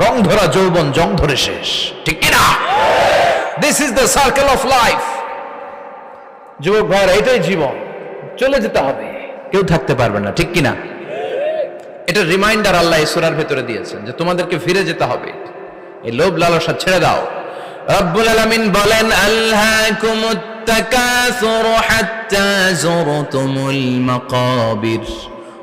রং ধরা, যৌবন জং ধরে শেষ। ঠিক কিনা? This is the circle of life যুবক ভাইরা এটাই জীবন। চলে যেতে হবে। কেউ থাকতে পারবে না, ঠিক কিনা? এটা রিমাইন্ডার আল্লাহ ইসুরার ভেতরে দিয়েছেন যে তোমাদেরকে ফিরে যেতে হবে। এই লোভ লালসা ছেড়ে দাও। রব্বুল আলামিন বলেন আল্লাহকুমুত তাকাসুর হাত্তা যুরতুমুল মাকাবির।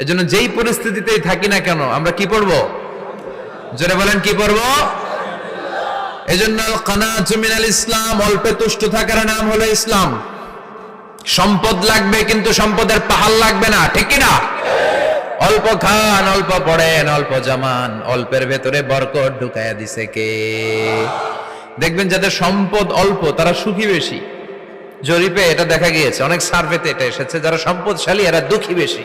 এজন্য যেই পরিস্থিতিতেই থাকি না কেন, আমরা কি পড়ব? জোরে বলেন, কি পড়ব? এজন্য কানাত মিনাল ইসলাম, অল্পে তুষ্ট থাকার নাম হলো ইসলাম। সম্পদ লাগবে কিন্তু সম্পদের পাহাড় লাগবে না, ঠিক না অল্প খান, অল্প পড়েন, অল্প জামান, অল্পের ভেতরে বরকত ঢুকাইয়া দিছে কে? দেখবেন যাদের সম্পদ অল্প, তারা সুখী বেশি। জরিপে এটা দেখা গিয়েছে, অনেক সার্ভেতে এটা এসেছে, যারা সম্পদশালী, এরা দুঃখী বেশি।